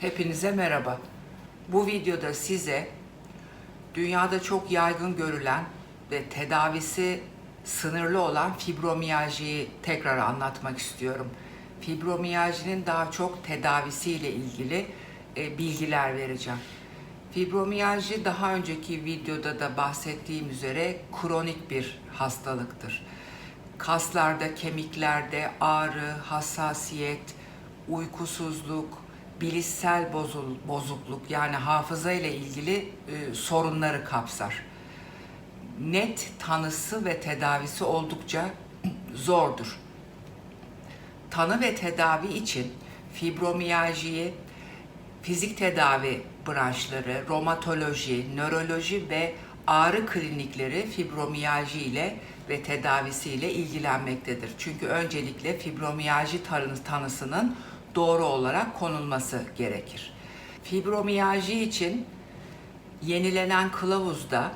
Hepinize merhaba. Bu videoda size dünyada çok yaygın görülen ve tedavisi sınırlı olan fibromiyaljiyi tekrar anlatmak istiyorum. Fibromiyajinin daha çok tedavisiyle ilgili e, bilgiler vereceğim. Fibromiyalji daha önceki videoda da bahsettiğim üzere kronik bir hastalıktır. Kaslarda, kemiklerde ağrı, hassasiyet, uykusuzluk, bilişsel bozukluk yani hafıza ile ilgili e, sorunları kapsar. Net tanısı ve tedavisi oldukça zordur. Tanı ve tedavi için fibromiyaljiyi fizik tedavi branşları, romatoloji, nöroloji ve ağrı klinikleri fibromiyalji ile ve tedavisiyle ilgilenmektedir. Çünkü öncelikle fibromiyalji tanı- tanısının doğru olarak konulması gerekir. Fibromiyalji için yenilenen kılavuzda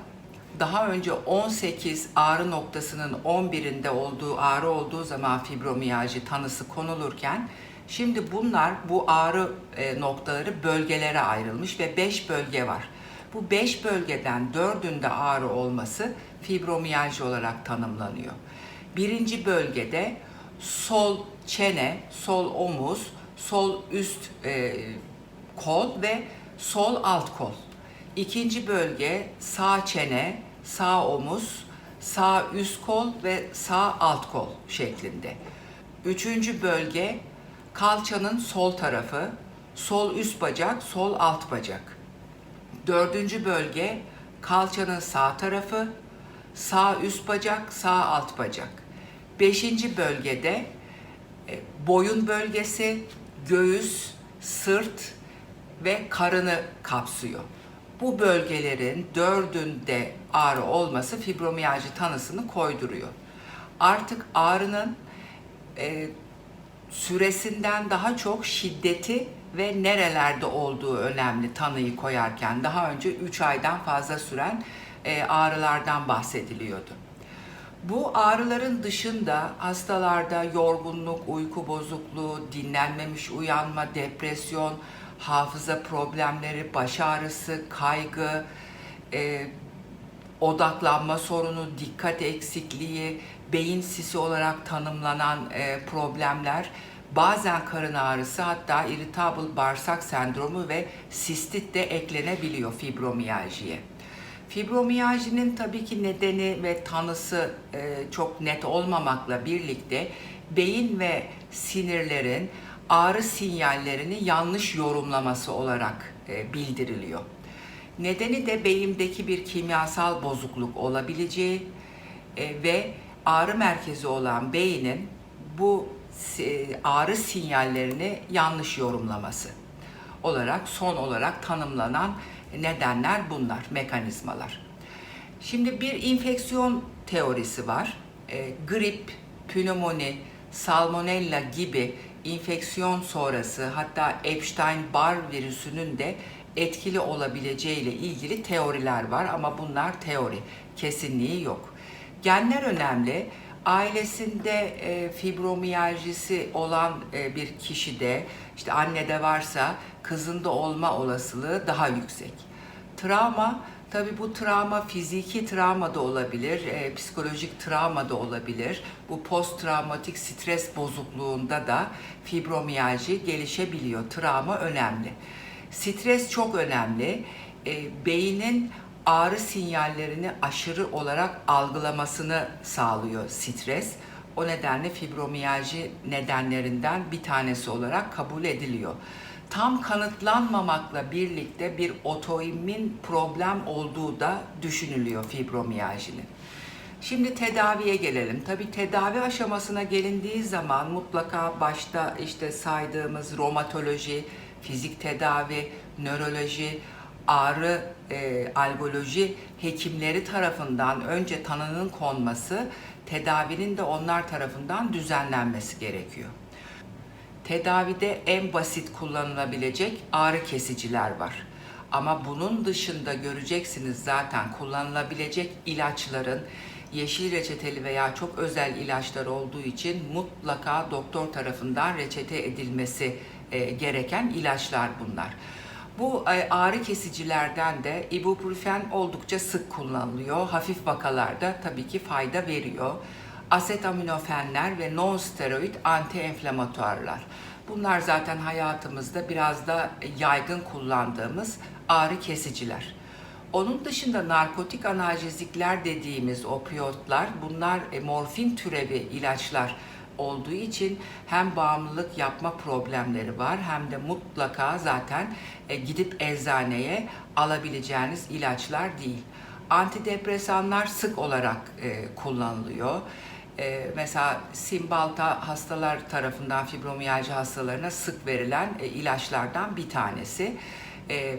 daha önce 18 ağrı noktasının 11'inde olduğu ağrı olduğu zaman fibromiyalji tanısı konulurken şimdi bunlar bu ağrı e, noktaları bölgelere ayrılmış ve 5 bölge var. Bu 5 bölgeden 4'ünde ağrı olması fibromiyalji olarak tanımlanıyor. Birinci bölgede sol çene, sol omuz, sol üst e, kol ve sol alt kol. İkinci bölge sağ çene, sağ omuz, sağ üst kol ve sağ alt kol şeklinde. Üçüncü bölge kalçanın sol tarafı, sol üst bacak, sol alt bacak. Dördüncü bölge kalçanın sağ tarafı, sağ üst bacak, sağ alt bacak. Beşinci bölgede e, boyun bölgesi, göğüs, sırt ve karını kapsıyor. Bu bölgelerin dördünde ağrı olması fibromiyalji tanısını koyduruyor. Artık ağrının e, süresinden daha çok şiddeti ve nerelerde olduğu önemli tanıyı koyarken daha önce 3 aydan fazla süren e, ağrılardan bahsediliyordu. Bu ağrıların dışında hastalarda yorgunluk, uyku bozukluğu, dinlenmemiş uyanma, depresyon, hafıza problemleri, baş ağrısı, kaygı, e, odaklanma sorunu, dikkat eksikliği, beyin sisi olarak tanımlanan e, problemler, bazen karın ağrısı hatta irritable bağırsak sendromu ve sistit de eklenebiliyor fibromiyaljiye. Fibromiyajinin tabii ki nedeni ve tanısı e, çok net olmamakla birlikte beyin ve sinirlerin ağrı sinyallerini yanlış yorumlaması olarak e, bildiriliyor. Nedeni de beyindeki bir kimyasal bozukluk olabileceği e, ve ağrı merkezi olan beynin bu ağrı sinyallerini yanlış yorumlaması olarak son olarak tanımlanan nedenler bunlar, mekanizmalar. Şimdi bir infeksiyon teorisi var. E, grip, pnömoni, salmonella gibi infeksiyon sonrası hatta Epstein-Barr virüsünün de etkili olabileceği ile ilgili teoriler var ama bunlar teori, kesinliği yok. Genler önemli. Ailesinde e, fibromiyajisi olan e, bir kişide, işte annede varsa kızında olma olasılığı daha yüksek. Travma, tabii bu travma fiziki travma da olabilir, e, psikolojik travma da olabilir. Bu post travmatik stres bozukluğunda da fibromiyalji gelişebiliyor. Travma önemli. Stres çok önemli. E, beynin ağrı sinyallerini aşırı olarak algılamasını sağlıyor stres. O nedenle fibromiyalji nedenlerinden bir tanesi olarak kabul ediliyor. Tam kanıtlanmamakla birlikte bir otoimmün problem olduğu da düşünülüyor fibromiyajinin. Şimdi tedaviye gelelim. Tabii tedavi aşamasına gelindiği zaman mutlaka başta işte saydığımız romatoloji, fizik tedavi, nöroloji, ağrı, e, algoloji hekimleri tarafından önce tanının konması, tedavinin de onlar tarafından düzenlenmesi gerekiyor. Tedavide en basit kullanılabilecek ağrı kesiciler var. Ama bunun dışında göreceksiniz zaten kullanılabilecek ilaçların yeşil reçeteli veya çok özel ilaçlar olduğu için mutlaka doktor tarafından reçete edilmesi e, gereken ilaçlar bunlar. Bu e, ağrı kesicilerden de ibuprofen oldukça sık kullanılıyor. Hafif vakalarda tabii ki fayda veriyor. Asetaminopenler ve non-steroid anti-enflamatuarlar. Bunlar zaten hayatımızda biraz da yaygın kullandığımız ağrı kesiciler. Onun dışında narkotik analjezikler dediğimiz opiyotlar bunlar e, morfin türevi ilaçlar olduğu için hem bağımlılık yapma problemleri var hem de mutlaka zaten e, gidip eczaneye alabileceğiniz ilaçlar değil. Antidepresanlar sık olarak e, kullanılıyor. E, mesela simbalta hastalar tarafından fibromiyalji hastalarına sık verilen ilaçlardan bir tanesi.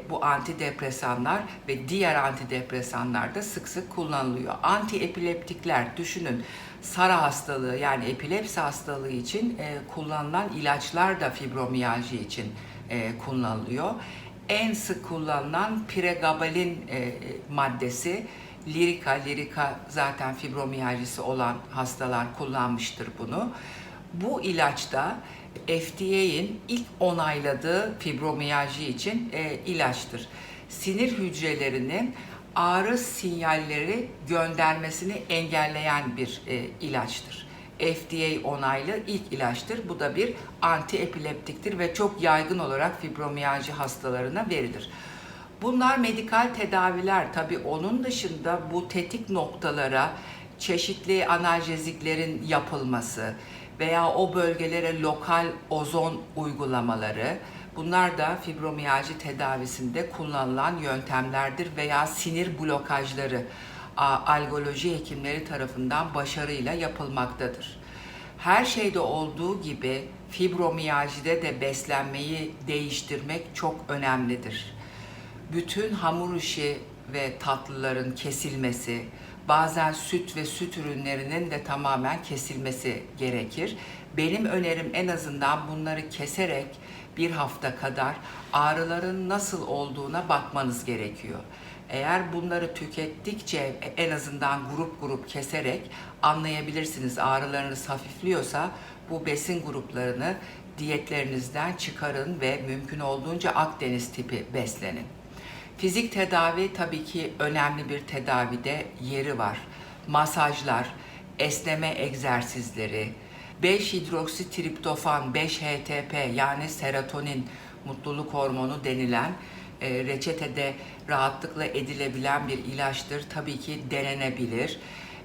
Bu antidepresanlar ve diğer antidepresanlar da sık sık kullanılıyor. Antiepileptikler düşünün Sara hastalığı yani epilepsi hastalığı için e, kullanılan ilaçlar da fibromiyalji için e, kullanılıyor. En sık kullanılan pregabalin e, maddesi Lirika, Lirika zaten fibromiyajisi olan hastalar kullanmıştır bunu. Bu ilaçta FDA'in ilk onayladığı fibromiyalji için e, ilaçtır. Sinir hücrelerinin ağrı sinyalleri göndermesini engelleyen bir e, ilaçtır. FDA onaylı ilk ilaçtır. Bu da bir antiepileptiktir ve çok yaygın olarak fibromiyalji hastalarına verilir. Bunlar medikal tedaviler. Tabii onun dışında bu tetik noktalara çeşitli analjeziklerin yapılması veya o bölgelere lokal ozon uygulamaları bunlar da fibromiyalji tedavisinde kullanılan yöntemlerdir veya sinir blokajları algoloji hekimleri tarafından başarıyla yapılmaktadır. Her şeyde olduğu gibi fibromiyajide de beslenmeyi değiştirmek çok önemlidir bütün hamur işi ve tatlıların kesilmesi, bazen süt ve süt ürünlerinin de tamamen kesilmesi gerekir. Benim önerim en azından bunları keserek bir hafta kadar ağrıların nasıl olduğuna bakmanız gerekiyor. Eğer bunları tükettikçe en azından grup grup keserek anlayabilirsiniz ağrılarınız hafifliyorsa bu besin gruplarını diyetlerinizden çıkarın ve mümkün olduğunca Akdeniz tipi beslenin. Fizik tedavi tabii ki önemli bir tedavide yeri var. Masajlar, esneme egzersizleri, 5 hidroksitriptofan, 5 HTP yani serotonin, mutluluk hormonu denilen e, reçetede rahatlıkla edilebilen bir ilaçtır. Tabii ki denenebilir.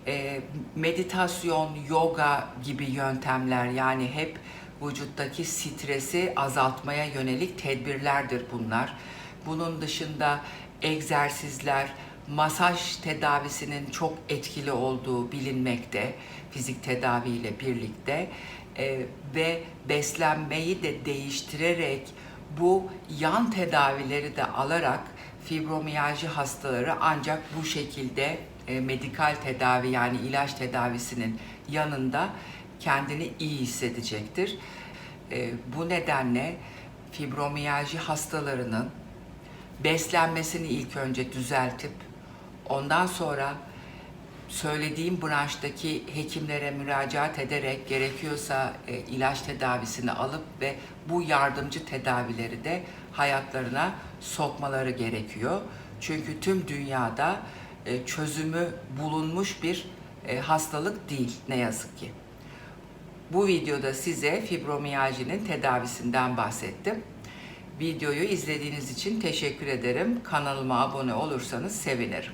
E, meditasyon, yoga gibi yöntemler yani hep vücuttaki stresi azaltmaya yönelik tedbirlerdir bunlar. Bunun dışında egzersizler, masaj tedavisinin çok etkili olduğu bilinmekte fizik tedavi ile birlikte Ee, ve beslenmeyi de değiştirerek bu yan tedavileri de alarak fibromiyalji hastaları ancak bu şekilde e, medikal tedavi yani ilaç tedavisinin yanında kendini iyi hissedecektir. E, bu nedenle fibromiyalji hastalarının beslenmesini ilk önce düzeltip ondan sonra söylediğim branştaki hekimlere müracaat ederek gerekiyorsa e, ilaç tedavisini alıp ve bu yardımcı tedavileri de hayatlarına sokmaları gerekiyor. Çünkü tüm dünyada e, çözümü bulunmuş bir e, hastalık değil ne yazık ki. Bu videoda size fibromiyajinin tedavisinden bahsettim. Videoyu izlediğiniz için teşekkür ederim. Kanalıma abone olursanız sevinirim.